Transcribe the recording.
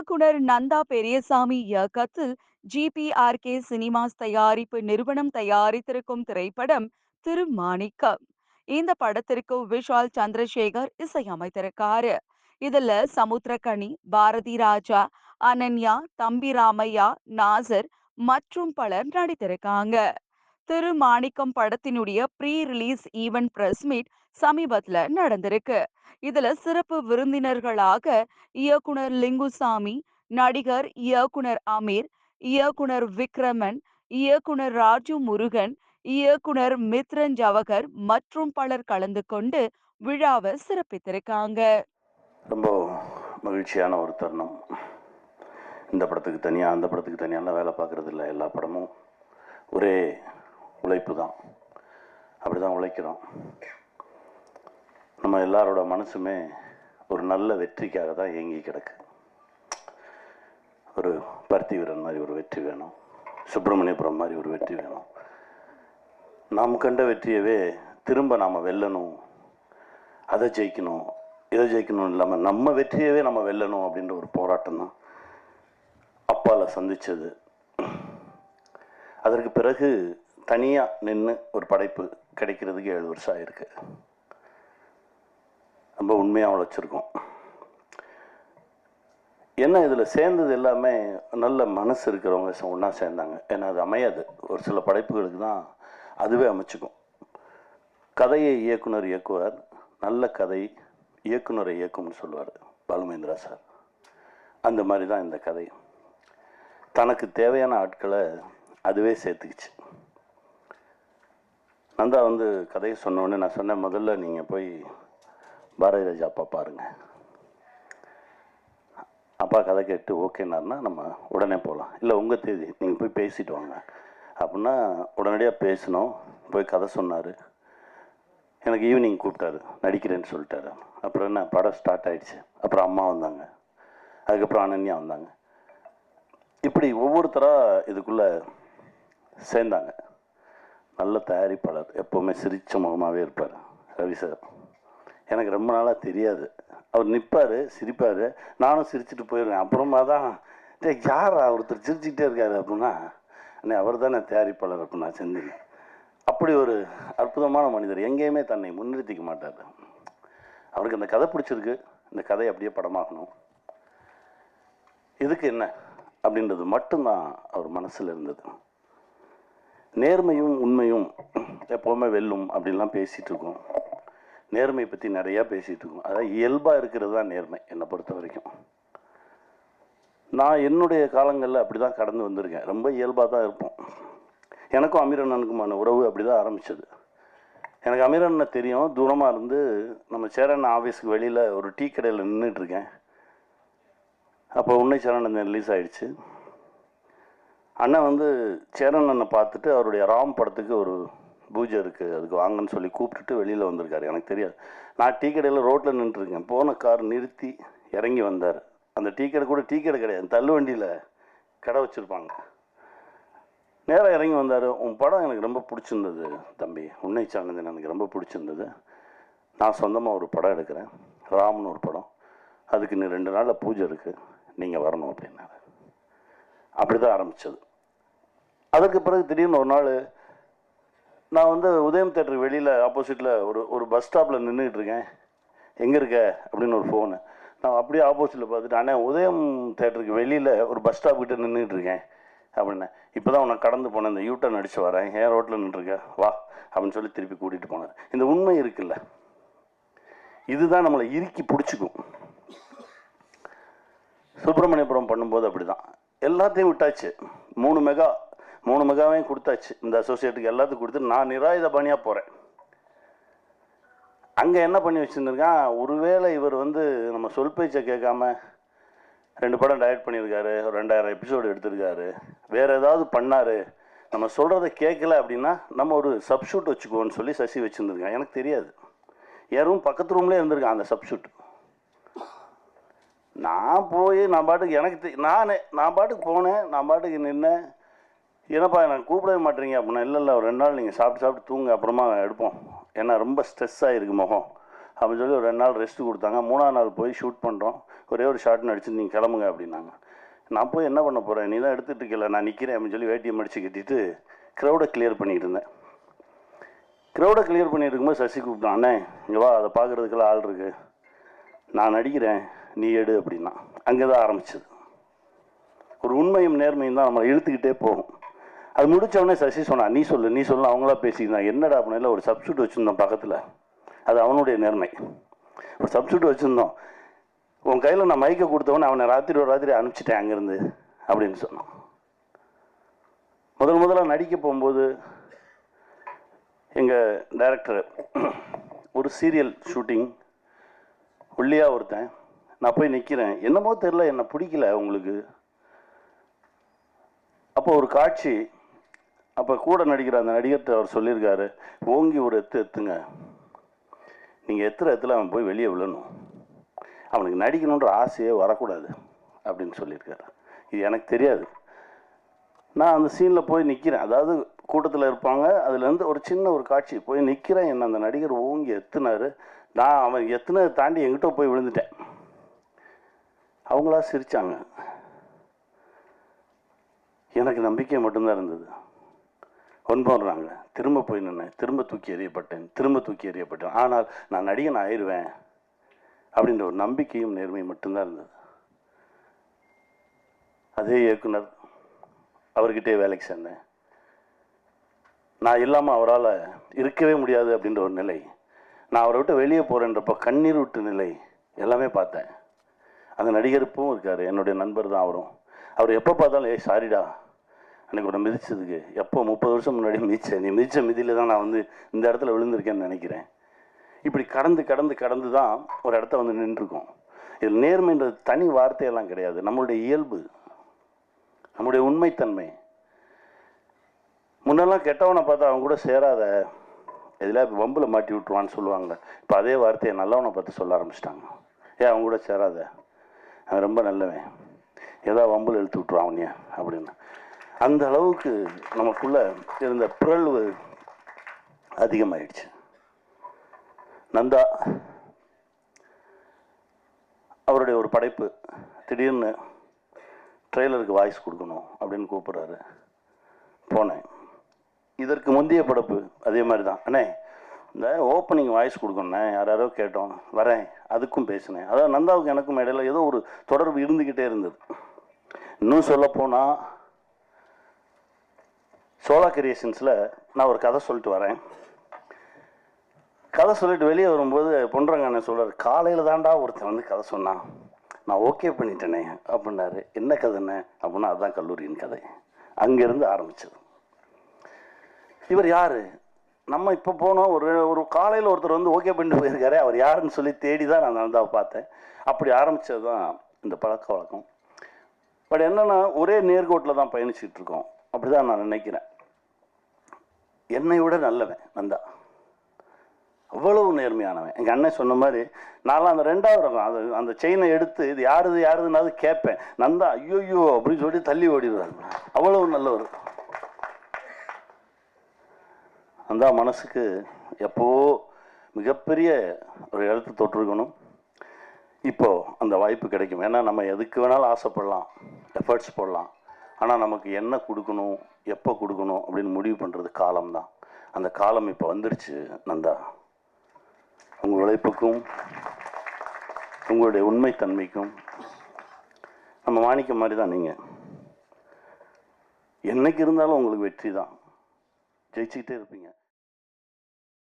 இயக்குனர் நந்தா பெரியசாமி இயக்கத்தில் ஜிபிஆர்கே சினிமாஸ் தயாரிப்பு நிறுவனம் தயாரித்திருக்கும் திரைப்படம் திருமாணிக்கம். இந்த படத்திற்கு விஷால் சந்திரசேகர் இசையமைத்திருக்காரு. இதுல சமுத்திரகனி பாரதி ராஜா அனன்யா தம்பி ராமையா நாசர் மற்றும் பலர் நடித்திருக்காங்க. திரு மாணிக்கம் படத்தினுடைய pre release event press meet சமீபத்துல நடந்திருக்கு. இதுல சிறப்பு விருந்தினர்களாக இயக்குனர் லிங்குசாமி நடிகர் இயக்குனர் அமீர் இயக்குனர் விக்ரமன் இயக்குனர் ராஜு முருகன் இயக்குனர் மித்ரன் ஜவகர் மற்றும் பலர் கலந்து கொண்டு விழாவை சிறப்பித்திருக்காங்க. ரொம்ப மகிழ்ச்சியான ஒரு தருணம். இந்த படத்துக்கு தனியாக அந்த படத்துக்கு தனியாலாம் வேலை பார்க்குறது இல்லை. எல்லா படமும் ஒரே உழைப்பு தான். அப்படி தான் உழைக்கிறோம். நம்ம எல்லாரோட மனசுமே ஒரு நல்ல வெற்றிக்காக தான் ஏங்கி கிடக்கு. ஒரு பருத்தி வீரன் மாதிரி ஒரு வெற்றி வேணும். சுப்பிரமணியபுரம் மாதிரி ஒரு வெற்றி வேணும். நாம் கண்ட வெற்றியவே திரும்ப நாம் வெல்லணும். அதை ஜெயிக்கணும். இதை ஜெயிக்கணும் இல்லாமல் நம்ம வெற்றியவே நம்ம வெல்லணும் அப்படின்ற ஒரு போராட்டம் தான் அப்பால சந்திச்சது. அதற்கு பிறகு தனியாக நின்று ஒரு படைப்பு கிடைக்கிறதுக்கு ஏழு வருஷம் ஆயிருக்கு. ரொம்ப உண்மையாக உழைச்சிருக்கோம் என்ன இதில் சேர்ந்தது எல்லாமே நல்ல மனசு இருக்கிறவங்க ஒன்றா சேர்ந்தாங்க. ஏன்னா அது அமையாது. ஒரு சில படைப்புகளுக்கு தான் அதுவே அமைச்சுக்கும். கதையை இயக்குனர் இயக்குவார். நல்ல கதை இயக்குனரை இயக்கும்னு சொல்லுவார் பாலுமேந்திரா சார். அந்த மாதிரி தான் இந்த கதை. தனக்கு தேவையான ஆட்களை அதுவே சேர்த்துக்கிச்சு. நந்தா வந்து கதையை சொன்னோடனே நான் சொன்னேன் முதல்ல நீங்கள் போய் பாரதி ராஜா அப்பா பாருங்க. அப்பா கதை கேட்டு ஓகேனாருன்னா நம்ம உடனே போகலாம் இல்லை உங்கள் தேதி நீங்கள் போய் பேசிட்டு வாங்க. அப்படின்னா உடனடியாக பேசினோம் போய் கதை சொன்னார். எனக்கு ஈவினிங் கூப்பிட்டாரு நடிக்கிறேன்னு சொல்லிட்டாரு. அப்புறம் என்ன படம் ஸ்டார்ட் ஆயிடுச்சு. அப்புறம் அம்மா வந்தாங்க. அதுக்கப்புறம் அனன்யா வந்தாங்க. இப்படி ஒவ்வொருத்தராக இதுக்குள்ளே சேர்ந்தாங்க. நல்ல தயாரிப்பாளர். எப்போவுமே சிரித்த முகமாகவே இருப்பார். ரவி சார். எனக்கு ரொம்ப நாளாக தெரியாது. அவர் நிற்பார் சிரிப்பார். நானும் சிரிச்சுட்டு போயிடுவேன் அப்புறமா தான் டே யார் ஒருத்தர் சிரிச்சுக்கிட்டே இருக்காரு? அப்படின்னா அண்ணே அவர் தானே தயாரிப்பாளர் அப்படின்னா செந்தில். அப்படி ஒரு அற்புதமான மனிதர். எங்கேயுமே தன்னை முன்னிறுத்திக்க மாட்டார். அவருக்கு அந்த கதை பிடிச்சிருக்கு. இந்த கதை அப்படியே படமாகணும். இதுக்கு என்ன? அப்படின்றது மட்டும்தான் அவர் மனசில் இருந்தது. நேர்மையும் உண்மையும் எப்போவுமே வெல்லும் அப்படின்லாம் பேசிகிட்டு இருக்கோம். நேர்மை பற்றி நிறையா பேசிகிட்டு இருக்கோம். அதாவது இயல்பாக இருக்கிறது தான் நேர்மை என்னை பொறுத்த வரைக்கும். நான் என்னுடைய காலங்களில் அப்படி தான் கடந்து வந்திருக்கேன். ரொம்ப இயல்பாக தான் இருப்போம். எனக்கும் அமீரண்ணனுக்குமான உறவு அப்படி தான் ஆரம்பித்தது எனக்கு அமீரண்ணனை தெரியும். தூரமாக இருந்து நம்ம சேரன் ஆஃபீஸுக்கு வெளியில் ஒரு டீ கடையில் நின்றுட்டு இருக்கேன். அப்போ உன்னை சரணன் ரிலீஸ் ஆகிடுச்சு அண்ணன் வந்து சேரன் அண்ணனை பார்த்துட்டு அவருடைய ராம் படத்துக்கு ஒரு பூஜை இருக்குது அதுக்கு வாங்கன்னு சொல்லி கூப்பிட்டுட்டு வெளியில் வந்திருக்காரு. எனக்கு தெரியாது. நான் டீ கடையில் ரோட்டில் நின்றுருக்கேன். போன கார் நிறுத்தி இறங்கி வந்தார். அந்த டீ கடை கூட டீ கடை கிடையாது. தள்ளு வண்டியில் கடை வச்சுருப்பாங்க. நேராக இறங்கி வந்தார். உன் படம் எனக்கு ரொம்ப பிடிச்சிருந்தது தம்பி. உன்னை சார்ந்தது எனக்கு ரொம்ப பிடிச்சிருந்தது. நான் சொந்தமாக ஒரு படம் எடுக்கிறேன். ராம்னு ஒரு படம். அதுக்கு இன்னும் ரெண்டு நாளில் பூஜை இருக்குது நீங்கள் வரணும் அப்படின்னாரு. அப்படி தான் ஆரம்பித்தது அதற்கு பிறகு திடீர்னு ஒரு நாள் நான் வந்து உதயம் தேட்டருக்கு வெளியில் ஆப்போசிட்டில் ஒரு ஒரு பஸ் ஸ்டாப்பில் நின்றுக்கிட்டு இருக்கேன். எங்கே இருக்க? அப்படின்னு ஒரு ஃபோனு நான் அப்படியே ஆப்போசிட்டில் பார்த்துட்டு அண்ணே உதயம் தேட்டருக்கு வெளியில் ஒரு பஸ் ஸ்டாப் கிட்டே நின்றுட்டு இருக்கேன் அப்படின்னேன் இப்போ தான் உன்னை கடந்து போனேன் இந்த யூட்டன் அடித்து வரேன் ஏன் ரோட்டில் நின்றுருக்க? வா அப்படின்னு சொல்லி திருப்பி கூட்டிகிட்டு போனார். இந்த உண்மை இருக்குல்ல. இதுதான் நம்மளை இறுக்கி பிடிச்சிக்கும். சுப்பிரமணியபுரம் பண்ணும்போது அப்படி தான் எல்லாத்தையும் விட்டாச்சு. மூணு மெகா மூணு மெகாவையும் கொடுத்தாச்சு. இந்த அசோசியேட்டுக்கு எல்லாத்துக்கும் கொடுத்து நான் நிராயுத பணியாக போகிறேன் அங்கே என்ன பண்ணி வச்சுருந்துருக்கான்? ஒருவேளை இவர் வந்து நம்ம சொல் பேச்சை கேட்காம ரெண்டு படம் டைரக்ட் பண்ணியிருக்காரு ஒரு ரெண்டாயிரம் எபிசோடு எடுத்திருக்காரு வேறு ஏதாவது பண்ணார் நம்ம சொல்கிறத கேட்கல அப்படின்னா நம்ம ஒரு சப்ஷூட் வச்சுக்குவோன்னு சொல்லி சசி வச்சுருந்துருக்கான். எனக்கு தெரியாது. யாரும் பக்கத்து ரூம்லேயே இருந்திருக்கான் அந்த சப்ஷூட் நான் போய் நான் பாட்டுக்கு எனக்கு நான் நான் பாட்டுக்கு போனேன் நான் பாட்டுக்கு நின்னேன். என்னப்பா நான் கூப்பிடவே மாட்டேறீங்க அப்படின்னா இல்லை இல்லை ஒரு ரெண்டு நாள் நீங்கள் சாப்பிட்டு சாப்பிட்டு தூங்க அப்புறமா எடுப்போம். ஏன்னா ரொம்ப ஸ்ட்ரெஸ் ஆகிருக்கு முகம். அப்படின்னு சொல்லி ஒரு ரெண்டு நாள் ரெஸ்ட் கொடுத்தாங்க. மூணாவது நாள் போய் ஷூட் பண்ணுறோம் ஒரே ஒரு ஷார்ட் நடிச்சு நீங்கள் கிளம்புங்க அப்படின்னாங்க. நான் போய் என்ன பண்ண போகிறேன் நீ தான் எடுத்துகிட்டு இருக்கல நான் நிற்கிறேன் அப்படின்னு சொல்லி வேட்டியை அடித்து கட்டிட்டு க்ரௌடை கிளியர் பண்ணிகிட்டு இருந்தேன். க்ரௌடை கிளியர் பண்ணிட்டு இருக்கும்போது சசி கூப்பிட்டான் அண்ணே இங்கே வா அதை பார்க்குறதுக்கெல்லாம் ஆள் இருக்கு. நான் நடிக்கிறேன் நீ எடு அப்படின்னா. அங்கே தான் ஆரம்பிச்சது. ஒரு உண்மையும் நேர்மையும் தான் நம்மளை இழுத்துக்கிட்டே போகும். அது முடித்தவொடனே சசி சொன்னான் நீ சொல்லு நீ சொல்லு அவங்களா பேசியிருந்தான் என்னடா அப்படின்னா ஒரு சப்ஸ்டியூட் வச்சுருந்தோம் பக்கத்தில். அது அவனுடைய நேர்மை ஒரு சப்ஸ்டியூட் வச்சுருந்தோம். உன் கையில் நான் மைக்கை கொடுத்தவொடனே அவனை ராத்திரி ஒரு ராத்திரி அனுப்பிச்சிட்டேன் அங்கேருந்து அப்படின்னு சொன்னான். முதல் முதல்ல நடிக்க போகும்போது எங்கள் டைரக்டர் ஒரு சீரியல் ஷூட்டிங் ஒல்லியா ஒருத்தன் நான் போய் நிற்கிறேன் என்னமோ தெரில என்னை பிடிக்கல உங்களுக்கு. அப்போ ஒரு காட்சி அப்போ கூட நடிக்கிற அந்த நடிகர்கிட்ட அவர் சொல்லியிருக்காரு ஓங்கி ஒரு எத்து எத்துங்க. நீங்கள் எத்துற எத்துல அவன் போய் வெளியே விழணும். அவனுக்கு நடிக்கணுன்ற ஆசையே வரக்கூடாது. அப்படின்னு சொல்லியிருக்காரு. இது எனக்கு தெரியாது. நான் அந்த சீனில் போய் நிற்கிறேன் அதாவது கூட்டத்தில் இருப்பாங்க. அதுலேருந்து ஒரு சின்ன ஒரு காட்சி. போய் நிற்கிறேன் என்ன அந்த நடிகர் ஓங்கி எத்துனாரு. நான் அவன் எத்துனதை தாண்டி எங்கிட்ட போய் விழுந்துட்டேன். அவங்களா சிரித்தாங்க எனக்கு நம்பிக்கை மட்டும்தான் இருந்தது. ஒன்படுறாங்க திரும்ப போய் நின்னேன். திரும்ப தூக்கி எறியப்பட்டேன். திரும்ப தூக்கி எறியப்பட்டேன். ஆனால் நான் நடிகன் ஆயிடுவேன் அப்படின்ற ஒரு நம்பிக்கையும் நேர்மையும் மட்டும்தான் இருந்தது. அதே இயக்குனர் அவர்கிட்டே வேலைக்கு சேர்ந்தேன். நான் இல்லாமல் அவரால் இருக்கவே முடியாது அப்படின்ற ஒரு நிலை. நான் அவரை விட்டு வெளியே போகிறேன்றப்ப கண்ணீர் விட்டு நிலை எல்லாமே பார்த்தேன். அந்த நடிகருப்பும் இருக்கார். என்னுடைய நண்பர் தான் அவரும். அவர் எப்போ பார்த்தாலும் ஏய் சாரிடா அன்னைக்கு உன்னை மிதிச்சதுக்கு. எப்போ முப்பது வருஷம் முன்னாடி மிதித்தேன் நீ மிதித்த மிதியில் தான் நான் வந்து இந்த இடத்துல விழுந்திருக்கேன்னு நினைக்கிறேன். இப்படி கடந்து கடந்து கடந்து தான் ஒரு இடத்த வந்து நின்றுருக்கோம். இதில் நேர்மைன்றது தனி வார்த்தையெல்லாம் கிடையாது. நம்மளுடைய இயல்பு நம்முடைய உண்மைத்தன்மை. முன்னெல்லாம் கெட்டவனை பார்த்தா அவன் கூட சேராத இதில் வம்பில் மாட்டி விட்டுருவான்னு சொல்லுவாங்க இப்போ அதே வார்த்தையை நல்லவனை பார்த்து சொல்ல ஆரம்பிச்சிட்டாங்க. ஏன் அவன் கூட சேராத. அவன் ரொம்ப நல்லவன். ஏதோ வம்பில் இழுத்து விட்டுருவான் அவனையே அப்படின்னு. அந்த அளவுக்கு நமக்குள்ள இருந்த பிறழ்வு அதிகமாயிடுச்சு. நந்தா அவருடைய ஒரு படைப்பு திடீர்னு ட்ரெய்லருக்கு வாய்ஸ் கொடுக்கணும் அப்படின்னு கூப்பிட்றாரு. போனேன். இதற்கு முந்தைய படைப்பு அதே மாதிரி தான். அண்ணே இந்த ஓப்பனிங் வாய்ஸ் கொடுக்கணுண்ணே யாரோ கேட்டோம். வரேன். அதுக்கும் பேசினேன். அதாவது நந்தாவுக்கு எனக்கும் இடையில ஏதோ ஒரு தொடர்பு இருந்துக்கிட்டே இருந்தது. இன்னும் சொல்லப்போனால் சோலா கிரியேஷன்ஸில் நான் ஒரு கதை சொல்லிட்டு வரேன். கதை சொல்லிட்டு வெளியே வரும்போது பொன்றாங்க என்ன சொல்கிறார் காலையில் தாண்டா ஒருத்தன் வந்து கதை சொன்னான். நான் ஓகே பண்ணிட்டேனே அப்படின்னாரு. என்ன கதைன்னு? அப்படின்னா அதுதான் கல்லூரியின் கதை. அங்கேருந்து ஆரம்பித்தது இவர் யார்? நம்ம இப்போ போனோம் ஒரு ஒரு காலையில் ஒருத்தர் வந்து ஓகே பண்ணிட்டு போயிருக்காரு. அவர் யாருன்னு சொல்லி தேடி தான் நான் நந்தாவை பார்த்தேன். அப்படி ஆரம்பித்தது தான் இந்த பழக்க வழக்கம். பட் என்னென்னா ஒரே நேர்கோட்டில் தான் பயணிச்சுட்டு இருக்கோம். அப்படி தான் நான் நினைக்கிறேன். என்னை விட நல்லவன் நந்தா அவ்வளவு நேர்மையானவன். எங்கள் அண்ணன் சொன்ன மாதிரி நான்லாம் அந்த ரெண்டாவது ரகம் அது அந்த செயினை எடுத்து இது யாருது யாருதுனாவது கேட்பேன். நந்தா ஐயோயோ அப்படின்னு சொல்லி தள்ளி ஓடிடுவார். அவ்வளவு நல்லவர். நந்தா மனசுக்கு எப்போ மிகப்பெரிய ஒரு எழுத்து தொட்டிருக்கணும். இப்போ அந்த வாய்ப்பு கிடைக்கும். ஏன்னா நம்ம எதுக்கு வேணாலும் ஆசைப்படலாம். எஃபர்ட்ஸ் போடலாம். ஆனால் நமக்கு என்ன கொடுக்கணும் எப்போ கொடுக்கணும் அப்படின்னு முடிவு பண்ணுறது காலம்தான். அந்த காலம் இப்போ வந்துருச்சு நந்தா. உங்கள் உழைப்புக்கும் உங்களுடைய உண்மைத்தன்மைக்கும் நம்ம மாணிக்க மாதிரி தான் நீங்கள் என்னைக்கு இருந்தாலும் உங்களுக்கு வெற்றி தான் ஜெயிச்சுக்கிட்டே இருப்பீங்க.